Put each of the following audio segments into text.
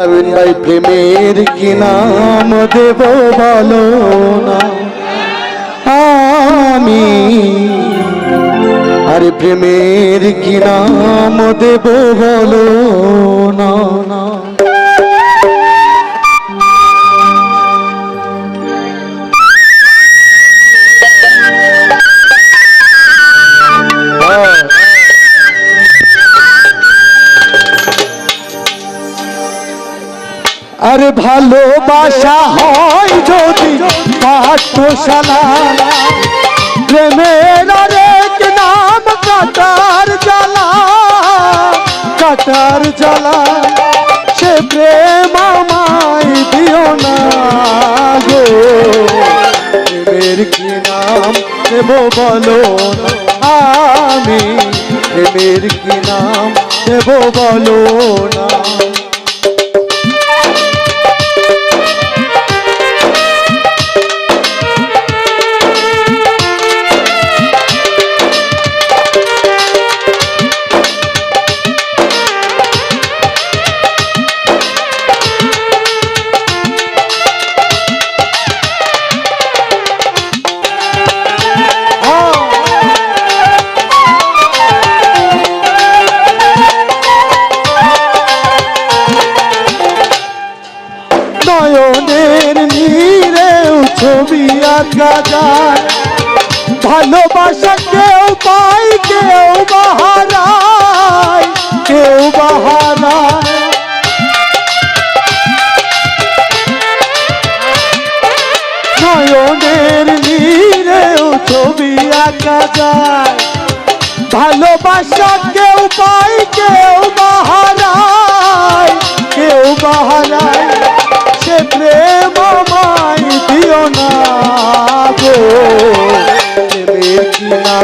ভাই প্রেমের কি নাম? দেব বলো না। আমি। আরে প্রেমের কি নাম? দেব বলো না। ভালোবাসা হয় যদি পাঠশালা প্রেমের আরেক নাম কাটার জ্বালা কাটার জ্বালা, সে প্রেম আমায় দিও না গো। প্রেমের কি নাম দেব বলো না আমি? প্রেমের কি নাম দেব বলো না। ছবি আঁকা যায়। ভালোবাসা কেউ পাই কেউ বাহারায় কেউ বাহারায় নয়নের নীরেও ছবি আঁকা যায়। ভালোবাসা কেউ পাই কেউ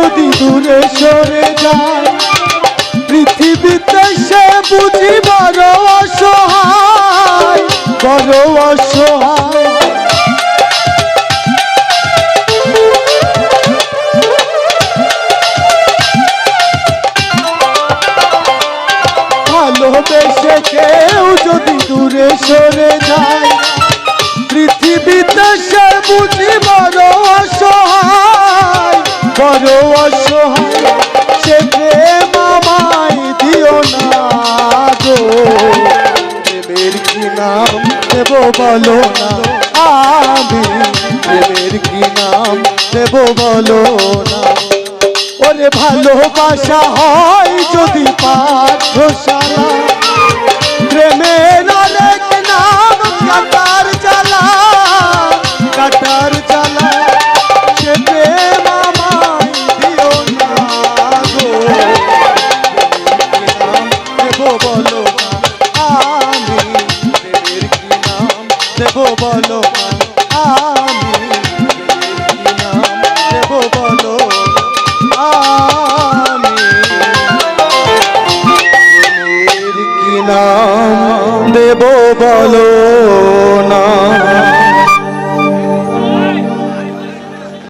যদি দূরে সরে যায়, পৃথিবীতে সে বুঝি বড় অসহায় বড় অসহায়। ভালোবেসে কেউ যদি দূরে সরে যায় বড় সে প্রেম আমায় দিও না গো। কি নাম দেব বলো না। আমি প্রেমের কি নাম দেব বলো না। ওরে ভালোবাসা হয় যদি পাঠশালা, প্রেমের অনেক নাম কাটার জ্বালা কাটার জ্বালা, সে প্রেম বলো আমি প্রেমের কি নাম দেব বলো আমি নাম দেব বলো আমি প্রেমের কি নাম দেব বলো